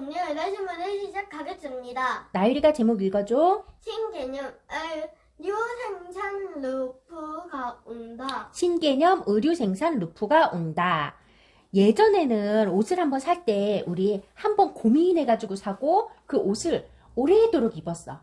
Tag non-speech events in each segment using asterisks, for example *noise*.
금리의 레시문을 시작하겠습니다. 나유리가 제목 읽어줘. 신개념 의류 생산 루프가 온다. 신개념 의류 생산 루프가 온다. 예전에는 옷을 한번 살 때 우리 한번 고민해가지고 사고 그 옷을 오래도록 입었어.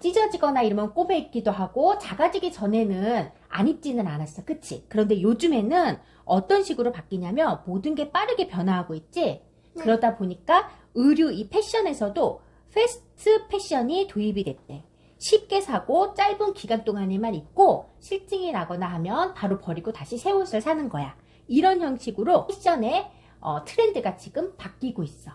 찢어지거나 이러면 꼽아 입기도 하고 작아지기 전에는 안 입지는 않았어. 그치? 그런데 요즘에는 어떤 식으로 바뀌냐면 모든 게 빠르게 변화하고 있지? 네. 그러다 보니까 의류 이 패션에서도 패스트 패션이 도입이 됐대. 쉽게 사고 짧은 기간 동안에만 입고 실증이 나거나 하면 바로 버리고 다시 새 옷을 사는 거야. 이런 형식으로 패션의 어, 트렌드가 지금 바뀌고 있어.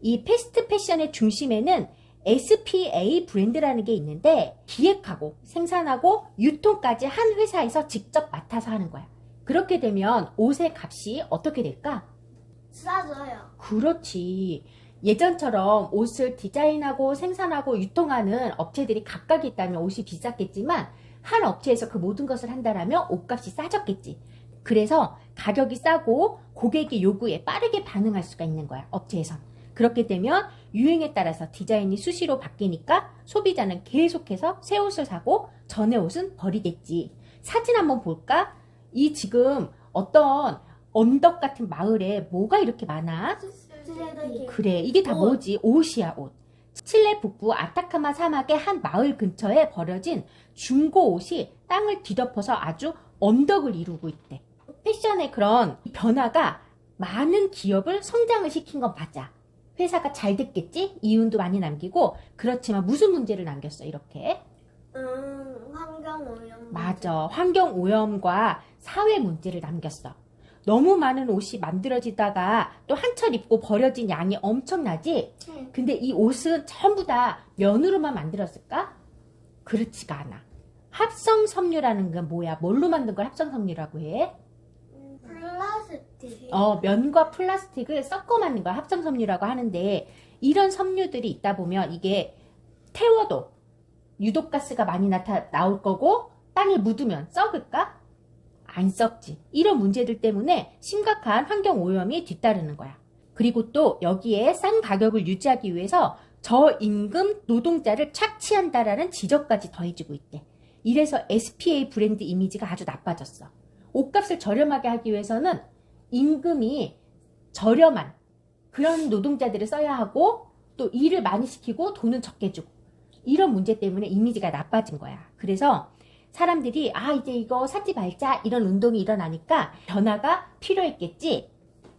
이 패스트 패션의 중심에는 SPA 브랜드라는 게 있는데 기획하고 생산하고 유통까지 한 회사에서 직접 맡아서 하는 거야. 그렇게 되면 옷의 값이 어떻게 될까? 싸져요. 그렇지. 예전처럼 옷을 디자인하고 생산하고 유통하는 업체들이 각각 있다면 옷이 비쌌겠지만 한 업체에서 그 모든 것을 한다라면 옷값이 싸졌겠지. 그래서 가격이 싸고 고객의 요구에 빠르게 반응할 수가 있는 거야, 업체에선. 그렇게 되면 유행에 따라서 디자인이 수시로 바뀌니까 소비자는 계속해서 새 옷을 사고 전에 옷은 버리겠지. 사진 한번 볼까? 이 지금 어떤 언덕 같은 마을에 뭐가 이렇게 많아? 그래, 이게 다 옷. 뭐지? 옷이야, 옷. 칠레 북부 아타카마 사막의 한 마을 근처에 버려진 중고 옷이 땅을 뒤덮어서 아주 언덕을 이루고 있대. 패션의 그런 변화가 많은 기업을 성장을 시킨 건 맞아. 회사가 잘 됐겠지? 이윤도 많이 남기고, 그렇지만 무슨 문제를 남겼어, 이렇게? 음, 환경 오염. 맞아. 환경 오염과 사회 문제를 남겼어. 너무 많은 옷이 만들어지다가 또 한철 입고 버려진 양이 엄청나지? 응. 근데 이 옷은 전부 다 면으로만 만들었을까? 그렇지가 않아. 합성 섬유라는 건 뭐야? 뭘로 만든 걸 합성 섬유라고 해? 음, 플라스틱. 어, 면과 플라스틱을 섞어 만든 걸 합성 섬유라고 하는데 이런 섬유들이 있다 보면 이게 태워도 유독가스가 많이 나타 나올 거고 땅에 묻으면 썩을까? 안 썩지. 이런 문제들 때문에 심각한 환경 오염이 뒤따르는 거야. 그리고 또 여기에 싼 가격을 유지하기 위해서 저임금 노동자를 착취한다라는 지적까지 더해지고 있대. 이래서 SPA 브랜드 이미지가 아주 나빠졌어. 옷값을 저렴하게 하기 위해서는 임금이 저렴한 그런 노동자들을 써야 하고 또 일을 많이 시키고 돈은 적게 주고 이런 문제 때문에 이미지가 나빠진 거야. 그래서 사람들이 아 이제 이거 사지 말자 이런 운동이 일어나니까 변화가 필요했겠지.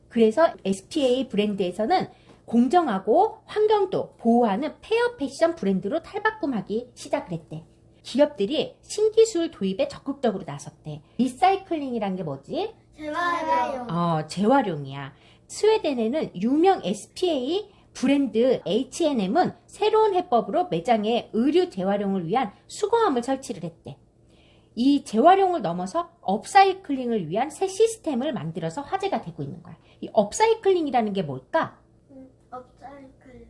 그래서 SPA 브랜드에서는 공정하고 환경도 보호하는 페어 패션 브랜드로 탈바꿈하기 시작을 했대. 기업들이 신기술 도입에 적극적으로 나섰대. 리사이클링이란 게 뭐지? 재활용. 어, 재활용이야. 스웨덴에는 유명 SPA 브랜드 H&M은 새로운 해법으로 매장에 의류 재활용을 위한 수거함을 설치를 했대. 이 재활용을 넘어서 업사이클링을 위한 새 시스템을 만들어서 화제가 되고 있는 거야. 이 업사이클링이라는 게 뭘까? 음, 업사이클.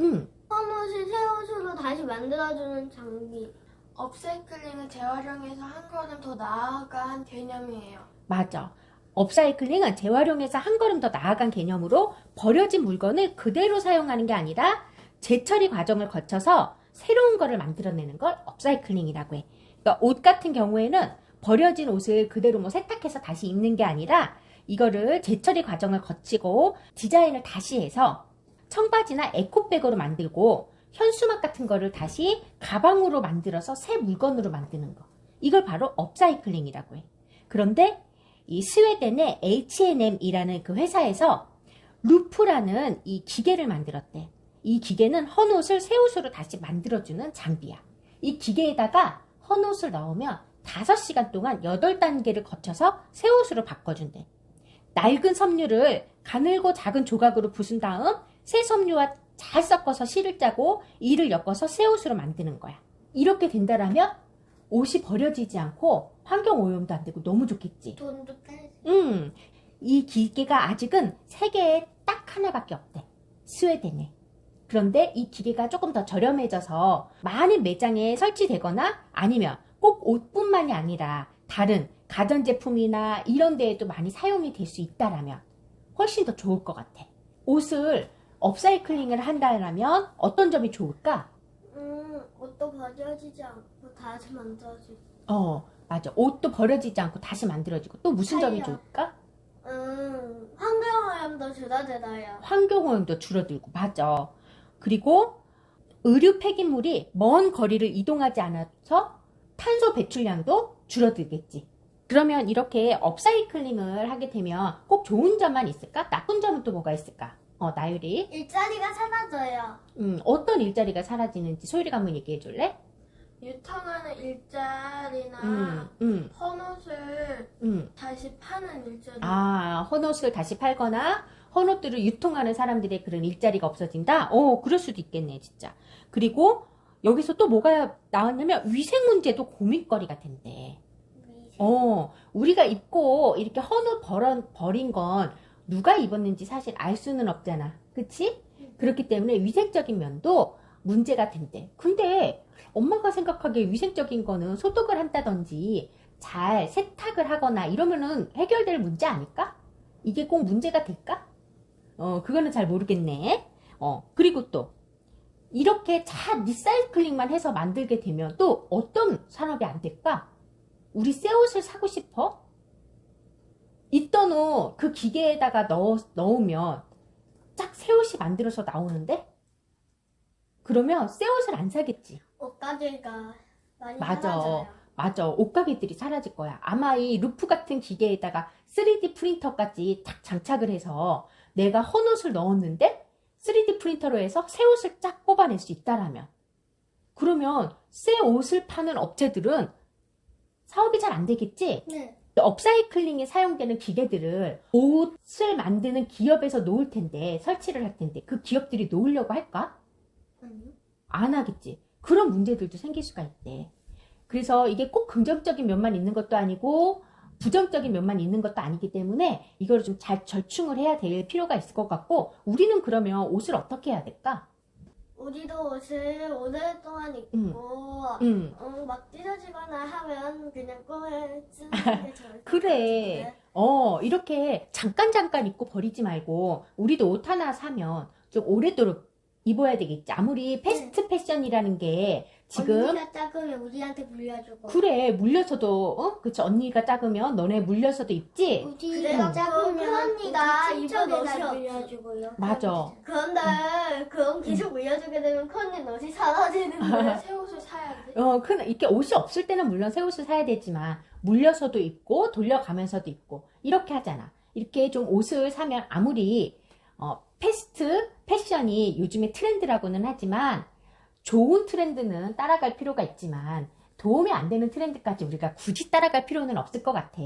음, 헌옷을 새 옷으로 다시 만들어주는 장비. 업사이클링은 재활용에서 한 걸음 더 나아간 개념이에요. 맞아. 업사이클링은 재활용에서 한 걸음 더 나아간 개념으로 버려진 물건을 그대로 사용하는 게 아니라 재처리 과정을 거쳐서 새로운 거를 만들어내는 걸 업사이클링이라고 해. 그러니까 옷 같은 경우에는 버려진 옷을 그대로 뭐 세탁해서 다시 입는 게 아니라 이거를 재처리 과정을 거치고 디자인을 다시 해서 청바지나 에코백으로 만들고 현수막 같은 거를 다시 가방으로 만들어서 새 물건으로 만드는 거. 이걸 바로 업사이클링이라고 해. 그런데 이 스웨덴의 H&M이라는 그 회사에서 루프라는 이 기계를 만들었대. 이 기계는 헌 옷을 새 옷으로 다시 만들어주는 장비야. 이 기계에다가 헌옷을 넣으면 5시간 동안 8단계를 거쳐서 새 옷으로 바꿔준대. 낡은 섬유를 가늘고 작은 조각으로 부순 다음 새 섬유와 잘 섞어서 실을 짜고 이를 엮어서 새 옷으로 만드는 거야. 이렇게 된다라면 옷이 버려지지 않고 환경 오염도 안 되고 너무 좋겠지. 돈도 빼. 음, 이 기계가 아직은 세계에 딱 하나밖에 없대. 스웨덴에. 그런데 이 기계가 조금 더 저렴해져서 많은 매장에 설치되거나 아니면 꼭 옷뿐만이 아니라 다른 가전제품이나 이런 데에도 많이 사용이 될 수 있다라면 훨씬 더 좋을 것 같아. 옷을 업사이클링을 한다면 어떤 점이 좋을까? 음, 옷도 버려지지 않고 다시 만들어지고. 어, 맞아. 옷도 버려지지 않고 다시 만들어지고 또 무슨 점이 타이어. 좋을까? 음, 환경오염도 줄어들어요. 환경오염도 줄어들고 맞아. 그리고 의류 폐기물이 먼 거리를 이동하지 않아서 탄소 배출량도 줄어들겠지. 그러면 이렇게 업사이클링을 하게 되면 꼭 좋은 점만 있을까? 나쁜 점은 또 뭐가 있을까? 어, 나유리. 일자리가 사라져요. 음, 어떤 일자리가 사라지는지 소율이가 한번 얘기해 줄래? 유통하는 일자리나 음, 음, 헌옷을 음. 다시 파는 일자리. 아, 헌옷을 다시 팔거나 헌옷들을 유통하는 사람들의 그런 일자리가 없어진다? 어, 그럴 수도 있겠네, 진짜. 그리고 여기서 또 뭐가 나왔냐면 위생 문제도 고민거리가 된대. 어, 우리가 입고 이렇게 헌옷 버려, 버린 건 누가 입었는지 사실 알 수는 없잖아. 그치? 그렇기 때문에 위생적인 면도 문제가 된대. 근데 엄마가 생각하기에 위생적인 거는 소독을 한다든지 잘 세탁을 하거나 이러면은 해결될 문제 아닐까? 이게 꼭 문제가 될까? 어, 그거는 잘 모르겠네. 어, 그리고 또 이렇게 자 리사이클링만 해서 만들게 되면 또 어떤 산업이 안 될까? 우리 새 옷을 사고 싶어? 있던 옷 그 기계에다가 넣어, 넣으면 짝새 옷이 만들어서 나오는데? 그러면 새 옷을 안 사겠지. 옷가게가 많이 맞아. 사라져요. 맞아. 옷가게들이 사라질 거야. 아마 이 루프 같은 기계에다가 3D 프린터까지 딱 장착을 해서 내가 헌 옷을 넣었는데 3D 프린터로 해서 새 옷을 쫙 뽑아낼 수 있다라면 그러면 새 옷을 파는 업체들은 사업이 잘 안 되겠지? 네. 업사이클링에 사용되는 기계들을 옷을 만드는 기업에서 놓을 텐데 설치를 할 텐데 그 기업들이 놓으려고 할까? 아니요. 안 하겠지. 그런 문제들도 생길 수가 있대. 그래서 이게 꼭 긍정적인 면만 있는 것도 아니고 부정적인 면만 있는 것도 아니기 때문에 이걸 좀 잘 절충을 해야 될 필요가 있을 것 같고 우리는 그러면 옷을 어떻게 해야 될까? 우리도 옷을 오랫동안 입고 음. 음, 어, 막 찢어지거나 하면 그냥 꿈에 쓰는 *laughs* 게 좋을 것 그래. 같은데. 어, 이렇게 잠깐 잠깐 입고 버리지 말고 우리도 옷 하나 사면 좀 오래도록 입어야 되겠지. 아무리 패스트 패션이라는 게 지금 언니가 작으면 우리한테 물려주고 그래 물려서도 어 그치 언니가 작으면 너네 물려서도 입지 우리가 음. 작으면 큰 언니가 우리 입은 옷이 친척에다 물려주고요. 맞아 그런데 그럼 계속 물려주게 되면 큰 언니 옷이 사라지는데 새 옷을 사야 돼. 어, 큰, 이렇게 옷이 없을 때는 물론 새 옷을 사야 되지만, 물려서도 입고, 돌려가면서도 입고, 이렇게 하잖아. 이렇게 좀 옷을 사면 아무리, 어, 패스트, 패션이 요즘에 트렌드라고는 하지만, 좋은 트렌드는 따라갈 필요가 있지만, 도움이 안 되는 트렌드까지 우리가 굳이 따라갈 필요는 없을 것 같아.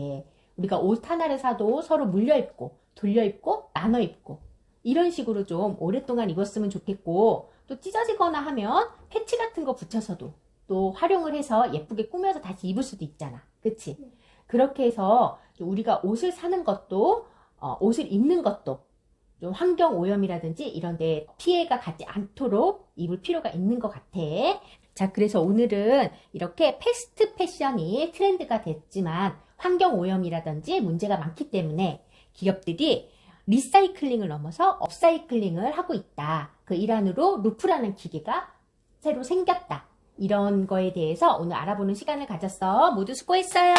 우리가 옷 하나를 사도 서로 물려 입고, 돌려 입고, 나눠 입고, 이런 식으로 좀 오랫동안 입었으면 좋겠고, 또 찢어지거나 하면 패치 같은 거 붙여서도 또 활용을 해서 예쁘게 꾸며서 다시 입을 수도 있잖아. 그치? 그렇게 해서 좀 우리가 옷을 사는 것도, 어, 옷을 입는 것도 좀 환경 오염이라든지 이런 데 피해가 가지 않도록 입을 필요가 있는 것 같아. 자, 그래서 오늘은 이렇게 패스트 패션이 트렌드가 됐지만 환경 오염이라든지 문제가 많기 때문에 기업들이 리사이클링을 넘어서 업사이클링을 하고 있다. 그 일환으로 루프라는 기계가 새로 생겼다. 이런 거에 대해서 오늘 알아보는 시간을 가졌어. 모두 수고했어요.